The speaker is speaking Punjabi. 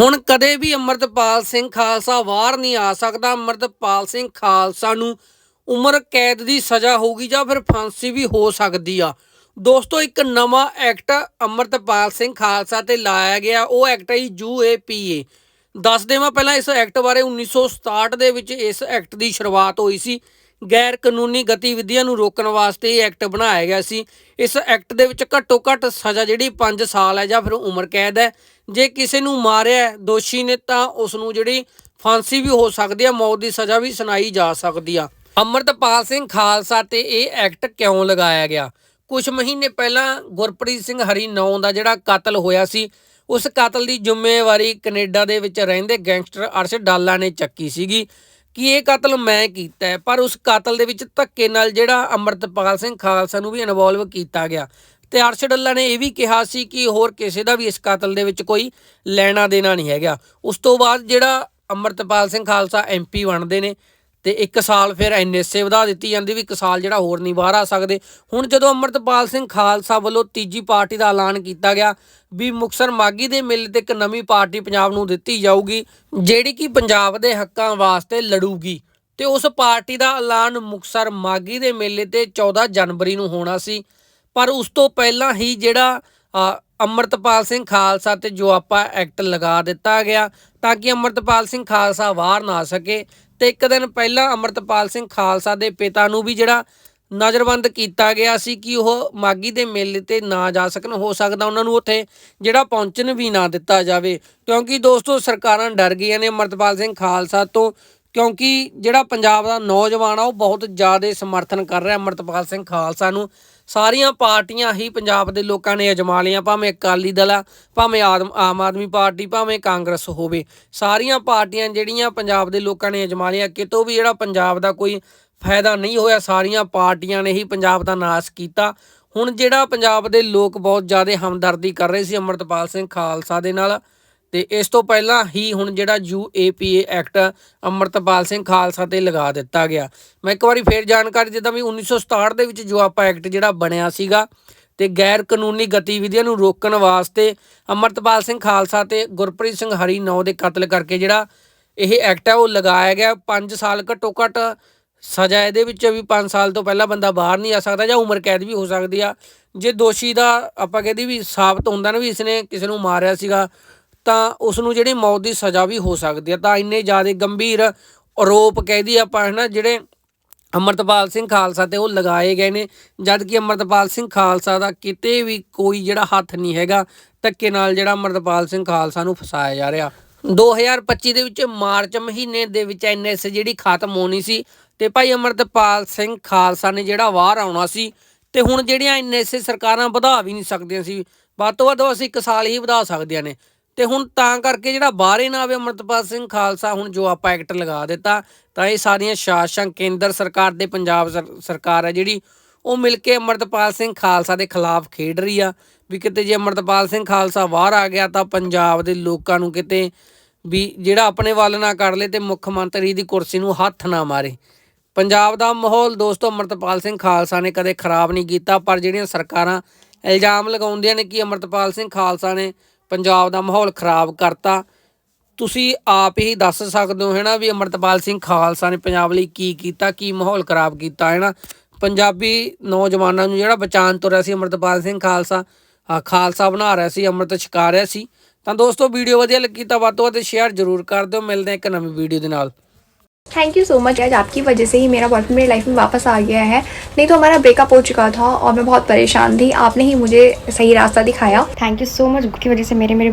ਹੁਣ ਕਦੇ ਵੀ ਅਮਰਤਪਾਲ ਸਿੰਘ ਖਾਲਸਾ ਬਾਹਰ ਨਹੀਂ ਆ ਸਕਦਾ। ਅਮਰਤਪਾਲ ਸਿੰਘ ਖਾਲਸਾ ਨੂੰ ਉਮਰ ਕੈਦ ਦੀ ਸਜ਼ਾ ਹੋਊਗੀ ਜਾਂ ਫਿਰ ਫਾਂਸੀ ਵੀ ਹੋ ਸਕਦੀ ਆ। ਦੋਸਤੋ, ਇੱਕ ਨਵਾਂ ਐਕਟ ਅਮਰਤਪਾਲ ਸਿੰਘ ਖਾਲਸਾ ਤੇ ਲਾਇਆ ਗਿਆ। ਉਹ ਐਕਟ ਹੈ ਯੂਏਪੀਏ ਦੱਸ ਦੇਵਾਂ, ਪਹਿਲਾਂ ਇਸ ਐਕਟ ਬਾਰੇ 1967 ਦੇ ਵਿੱਚ ਇਸ ਐਕਟ ਦੀ ਸ਼ੁਰੂਆਤ ਹੋਈ ਸੀ। ਗੈਰ ਕਾਨੂੰਨੀ ਗਤੀਵਿਧੀਆਂ ਨੂੰ ਰੋਕਣ ਵਾਸਤੇ ਇਹ ਐਕਟ ਬਣਾਇਆ ਗਿਆ ਸੀ। ਇਸ ਐਕਟ ਦੇ ਵਿੱਚ ਘੱਟੋ ਘੱਟ ਸਜ਼ਾ ਜਿਹੜੀ 5 ਸਾਲ ਹੈ ਜਾਂ ਫਿਰ ਉਮਰ ਕੈਦ ਹੈ। ਜੇ ਕਿਸੇ ਨੂੰ ਮਾਰਿਆ ਦੋਸ਼ੀ ਨੇ ਤਾਂ ਉਸ ਨੂੰ ਜਿਹੜੀ ਫਾਂਸੀ ਵੀ ਹੋ ਸਕਦੀ ਹੈ, ਮੌਤ ਦੀ ਸਜ਼ਾ ਵੀ ਸੁਣਾਈ ਜਾ ਸਕਦੀ ਆ। ਅਮਰਤਪਾਲ ਸਿੰਘ ਖਾਲਸਾ ਤੇ ਇਹ ਐਕਟ ਕਿਉਂ ਲਗਾਇਆ ਗਿਆ? ਕੁਝ ਮਹੀਨੇ ਪਹਿਲਾਂ ਗੁਰਪ੍ਰੀਤ ਸਿੰਘ ਹਰੀ ਨੌਂ ਦਾ ਜਿਹੜਾ ਕਤਲ ਹੋਇਆ ਸੀ, ਉਸ ਕਤਲ ਦੀ ਜ਼ਿੰਮੇਵਾਰੀ ਕੈਨੇਡਾ ਦੇ ਵਿੱਚ ਰਹਿੰਦੇ ਗੈਂਗਸਟਰ ਅਰਸ਼ ਡਾਲਾ ਨੇ ਚੱਕੀ ਸੀਗੀ। ਕਿ ਇਹ ਕਤਲ ਮੈਂ ਕੀਤਾ ਹੈ, ਪਰ ਉਸ ਕਤਲ ਦੇ ਵਿੱਚ ਧੱਕੇ ਨਾਲ ਜਿਹੜਾ ਅਮਰਤਪਾਲ ਸਿੰਘ ਖਾਲਸਾ ਨੂੰ ਵੀ ਇਨਵੋਲਵ ਕੀਤਾ ਗਿਆ। ਤੇ ਅਰਸ਼ ਡੱਲਾ ਨੇ ਇਹ ਵੀ ਕਿਹਾ ਸੀ ਕਿ ਹੋਰ ਕਿਸੇ ਦਾ ਵੀ ਇਸ ਕਤਲ ਦੇ ਵਿੱਚ ਕੋਈ ਲੈਣਾ ਦੇਣਾ ਨਹੀਂ ਹੈਗਾ। ਉਸ ਤੋਂ ਬਾਅਦ ਜਿਹੜਾ ਅਮਰਤਪਾਲ ਸਿੰਘ ਖਾਲਸਾ ਐਮਪੀ ਬਣਦੇ ਨੇ ਤੇ 1 ਸਾਲ ਫਿਰ ਐਨਐਸਏ ਵਧਾ ਦਿੱਤੀ ਜਾਂਦੀ ਵੀ 1 ਸਾਲ ਜਿਹੜਾ ਹੋਰ ਨਹੀਂ ਬਾਹਰ ਆ ਸਕਦੇ। ਹੁਣ ਜਦੋਂ ਅਮਰਤਪਾਲ ਸਿੰਘ ਖਾਲਸਾ ਵੱਲੋਂ ਤੀਜੀ ਪਾਰਟੀ ਦਾ ਐਲਾਨ ਕੀਤਾ ਗਿਆ ਵੀ ਮੁਕਸਰ ਮਾਗੀ ਦੇ ਮੇਲੇ ਤੇ ਇੱਕ ਨਵੀਂ ਪਾਰਟੀ ਪੰਜਾਬ ਨੂੰ ਦਿੱਤੀ ਜਾਊਗੀ ਜਿਹੜੀ ਕਿ ਪੰਜਾਬ ਦੇ ਹੱਕਾਂ ਵਾਸਤੇ ਲੜੂਗੀ। ਤੇ ਉਸ ਪਾਰਟੀ ਦਾ ਐਲਾਨ ਮੁਕਸਰ ਮਾਗੀ ਦੇ ਮੇਲੇ ਤੇ 14 ਜਨਵਰੀ ਨੂੰ ਹੋਣਾ ਸੀ। ਪਰ ਉਸ ਤੋਂ ਪਹਿਲਾਂ ਹੀ ਜਿਹੜਾ ਅ, ਅੰਮ੍ਰਿਤਪਾਲ ਸਿੰਘ ਖਾਲਸਾ ਤੇ ਜੋ ਆਪਾਂ ਐਕਟ ਲਗਾ ਦਿੱਤਾ ਗਿਆ ਤਾਂ ਕਿ ਅੰਮ੍ਰਿਤਪਾਲ ਸਿੰਘ ਖਾਲਸਾ ਬਾਹਰ ਨਾ ਸਕੇ। ਤੇ ਇੱਕ ਦਿਨ ਪਹਿਲਾਂ ਅੰਮ੍ਰਿਤਪਾਲ ਸਿੰਘ ਖਾਲਸਾ ਦੇ ਪਿਤਾ ਨੂੰ ਵੀ ਜਿਹੜਾ ਨਜ਼ਰਬੰਦ ਕੀਤਾ ਗਿਆ ਸੀ ਕਿ ਉਹ ਮਾਗੀ ਦੇ ਮੇਲੇ ਤੇ ਨਾ ਜਾ ਸਕਣ, ਹੋ ਸਕਦਾ ਉਹਨਾਂ ਨੂੰ ਉੱਥੇ ਜਿਹੜਾ ਪਹੁੰਚਣ ਵੀ ਨਾ ਦਿੱਤਾ ਜਾਵੇ। ਕਿਉਂਕਿ ਦੋਸਤੋ, ਸਰਕਾਰਾਂ ਡਰ ਗਈਆਂ ਨੇ ਅੰਮ੍ਰਿਤਪਾਲ ਸਿੰਘ ਖਾਲਸਾ ਤੋਂ। ਕਿਉਂਕਿ ਜਿਹੜਾ ਪੰਜਾਬ ਦਾ ਨੌਜਵਾਨ ਆ, ਉਹ ਬਹੁਤ ਜ਼ਿਆਦਾ ਸਮਰਥਨ ਕਰ ਰਿਹਾ ਅੰਮ੍ਰਿਤਪਾਲ ਸਿੰਘ ਖਾਲਸਾ ਨੂੰ। ਸਾਰੀਆਂ ਪਾਰਟੀਆਂ ਹੀ ਪੰਜਾਬ ਦੇ ਲੋਕਾਂ ਨੇ ਅਜਮਾ ਲਿਆ ਭਾਵੇਂ ਅਕਾਲੀ ਦਲ ਆ, ਭਾਵੇਂ ਆਦਮ ਆਮ ਆਦਮੀ ਪਾਰਟੀ, ਭਾਵੇਂ ਕਾਂਗਰਸ ਹੋਵੇ। ਸਾਰੀਆਂ ਪਾਰਟੀਆਂ ਜਿਹੜੀਆਂ ਪੰਜਾਬ ਦੇ ਲੋਕਾਂ ਨੇ ਅਜਮਾ ਲਿਆ ਕਿਤੋਂ ਵੀ ਜਿਹੜਾ ਪੰਜਾਬ ਦਾ ਕੋਈ ਫਾਇਦਾ ਨਹੀਂ ਹੋਇਆ, ਸਾਰੀਆਂ ਪਾਰਟੀਆਂ ਨੇ ਹੀ ਪੰਜਾਬ ਦਾ ਨਾਸ਼ ਕੀਤਾ। ਹੁਣ ਜਿਹੜਾ ਪੰਜਾਬ ਦੇ ਲੋਕ ਬਹੁਤ ਜ਼ਿਆਦਾ ਹਮਦਰਦੀ ਕਰ ਰਹੇ ਸੀ ਅੰਮ੍ਰਿਤਪਾਲ ਸਿੰਘ ਖਾਲਸਾ ਦੇ ਨਾਲ ਤੇ ਇਸ ਤੋਂ ਪਹਿਲਾਂ ਹੀ ਹੁਣ ਜਿਹੜਾ ਯੂਏਪੀਏ ਐਕਟ ਅੰਮ੍ਰਿਤਪਾਲ ਸਿੰਘ ਖਾਲਸਾ ਤੇ ਲਗਾ ਦਿੱਤਾ ਗਿਆ। ਮੈਂ ਇੱਕ ਵਾਰੀ ਫੇਰ ਜਾਣਕਾਰੀ ਦਿੰਦਾ ਵੀ 1967 ਦੇ ਵਿੱਚ ਜੋ ਆਪਾਂ ਐਕਟ ਜਿਹੜਾ ਬਣਿਆ ਸੀਗਾ ਤੇ ਗੈਰ ਕਾਨੂੰਨੀ ਗਤੀਵਿਧੀਆਂ ਨੂੰ ਰੋਕਣ ਵਾਸਤੇ ਅੰਮ੍ਰਿਤਪਾਲ ਸਿੰਘ ਖਾਲਸਾ ਤੇ ਗੁਰਪ੍ਰੀਤ ਸਿੰਘ ਹਰੀ ਨੌ ਦੇ ਕਤਲ ਕਰਕੇ ਜਿਹੜਾ ਇਹ ਐਕਟ ਹੈ ਉਹ ਲਗਾਇਆ ਗਿਆ। 5 ਸਾਲ ਘੱਟੋ ਘੱਟ ਸਜ਼ਾ ਇਹਦੇ ਵਿੱਚ ਵੀ 5 ਸਾਲ ਤੋਂ ਪਹਿਲਾਂ ਬੰਦਾ ਬਾਹਰ ਨਹੀਂ ਆ ਸਕਦਾ ਜਾਂ ਉਮਰ ਕੈਦ ਵੀ ਹੋ ਸਕਦੀ ਆ। ਜੇ ਦੋਸ਼ੀ ਦਾ ਆਪਾਂ ਕਹਿੰਦੇ ਵੀ ਸਾਬਤ ਹੁੰਦਾ ਨਾ ਵੀ ਇਸਨੇ ਕਿਸੇ ਨੂੰ ਮਾਰਿਆ ਸੀਗਾ ਤਾਂ ਉਸ ਨੂੰ ਜਿਹੜੀ ਮੌਤ ਦੀ ਸਜ਼ਾ ਵੀ ਹੋ ਸਕਦੀ ਹੈ। ਤਾਂ ਇੰਨੇ ਜ਼ਿਆਦਾ ਗੰਭੀਰ ਆਰੋਪ ਕਹਿ ਕਹਿਦੀ ਆਪਾਂ ਹੈ ਨਾ ਜਿਹੜੇ ਅਮਰਤਪਾਲ ਸਿੰਘ ਖਾਲਸਾ ਤੇ ਉਹ ਲਗਾਏ ਗਏ ਨੇ। ਜਦ ਕਿ ਅਮਰਤਪਾਲ ਸਿੰਘ ਖਾਲਸਾ ਦਾ ਕਿਤੇ ਵੀ ਕੋਈ ਜਿਹੜਾ ਹੱਥ ਨਹੀਂ ਹੈਗਾ, ਧੱਕੇ ਨਾਲ ਜਿਹੜਾ ਅਮਰਤਪਾਲ ਸਿੰਘ ਖਾਲਸਾ ਨੂੰ ਫਸਾਇਆ ਜਾ ਰਿਹਾ। 2025 ਦੇ ਵਿੱਚ ਮਾਰਚ ਮਹੀਨੇ ਦੇ ਵਿੱਚ ਐਨਐਸ ਜਿਹੜੀ ਖਤਮ ਹੋਣੀ ਸੀ ਤੇ ਭਾਈ ਅਮਰਤਪਾਲ ਸਿੰਘ ਖਾਲਸਾ ਨੇ ਜਿਹੜਾ ਬਾਹਰ ਆਉਣਾ ਸੀ ਤੇ ਹੁਣ ਜਿਹੜੀਆਂ ਐਨਐਸ ਸਰਕਾਰਾਂ ਵਧਾ ਵੀ ਨਹੀਂ ਸਕਦੀਆਂ ਸੀ, ਵੱਧ ਤੋਂ ਵੱਧ ਅਸੀਂ ਇੱਕ ਸਾਲ ਹੀ ਵਧਾ ਸਕਦੀਆਂ ਨੇ। ਤੇ ਹੁਣ ਤਾਂ ਕਰਕੇ ਜਿਹੜਾ ਬਾਹਰੇ ਨਾ ਆਵੇ ਅਮਰਤਪਾਲ ਸਿੰਘ ਖਾਲਸਾ, ਹੁਣ ਜੋ ਆਪਾਂ ਐਕਟ ਲਗਾ ਦਿੱਤਾ, ਤਾਂ ਇਹ ਸਾਰੀਆਂ ਸ਼ਾਸਨ ਕੇਂਦਰ ਸਰਕਾਰ ਦੇ, ਪੰਜਾਬ ਸਰ- ਸਰਕਾਰ ਹੈ ਜਿਹੜੀ, ਉਹ ਮਿਲ ਕੇ ਅਮਰਤਪਾਲ ਸਿੰਘ ਖਾਲਸਾ ਦੇ ਖਿਲਾਫ ਖੇਡ ਰਹੀ ਆ। ਵੀ ਕਿਤੇ ਜੇ ਅਮਰਤਪਾਲ ਸਿੰਘ ਖਾਲਸਾ ਬਾਹਰ ਆ ਗਿਆ, ਤਾਂ ਪੰਜਾਬ ਦੇ ਲੋਕਾਂ ਨੂੰ ਕਿਤੇ ਵੀ ਜਿਹੜਾ ਆਪਣੇ ਵੱਲ ਨਾ ਕਰ ਲੇ ਤੇ ਮੁੱਖ ਮੰਤਰੀ ਦੀ ਕੁਰਸੀ ਨੂੰ ਹੱਥ ਨਾ ਮਾਰੇ। ਪੰਜਾਬ ਦਾ ਮਾਹੌਲ ਦੋਸਤੋ ਅਮਰਤਪਾਲ ਸਿੰਘ ਖਾਲਸਾ ਨੇ ਕਦੇ ਖਰਾਬ ਨਹੀਂ ਕੀਤਾ, ਪਰ ਜਿਹੜੀਆਂ ਸਰਕਾਰਾਂ ਇਲਜ਼ਾਮ ਲਗਾਉਂਦੀਆਂ ਨੇ ਕਿ ਅਮਰਤਪਾਲ ਸਿੰਘ ਖਾਲਸਾ ਨੇ ਪੰਜਾਬ ਦਾ ਮਾਹੌਲ ਖਰਾਬ ਕਰਤਾ। ਤੁਸੀਂ ਆਪ ਹੀ ਦੱਸ ਸਕਦੇ ਹੋ, ਹੈਨਾ, ਵੀ ਅਮਰਤਪਾਲ ਸਿੰਘ ਖਾਲਸਾ ਨੇ ਪੰਜਾਬ ਲਈ ਕੀ ਕੀਤਾ, ਕੀ ਮਾਹੌਲ ਖਰਾਬ ਕੀਤਾ, ਹੈਨਾ। ਪੰਜਾਬੀ ਨੌਜਵਾਨਾਂ ਨੂੰ ਜਿਹੜਾ ਬਚਾਉਣ ਤੁਰਿਆ ਸੀ ਅਮਰਤਪਾਲ ਸਿੰਘ ਖਾਲਸਾ ਖਾਲਸਾ ਬਣਾ ਰਿਹਾ ਸੀ, ਅੰਮ੍ਰਿਤ ਛਕਾ ਰਿਹਾ ਸੀ। ਤਾਂ ਦੋਸਤੋ, ਵੀਡੀਓ ਵਧੀਆ ਲੱਗੀ ਤਾਂ ਵੱਧ ਤੋਂ ਵੱਧ ਸ਼ੇਅਰ ਜ਼ਰੂਰ ਕਰ ਦਿਓ। ਮਿਲਦੇ ਇੱਕ ਨਵੀਂ ਵੀਡੀਓ ਦੇ ਨਾਲ। थैंक यू सो मच आज आपकी वजह से ही मेरा बॉयफ्रेंड मेरी लाइफ में वापस आ गया है नहीं तो हमारा ब्रेकअप हो चुका था और मैं बहुत परेशान थी आपने ही मुझे सही रास्ता दिखाया थैंक यू सो मच की वजह से मेरे मेरे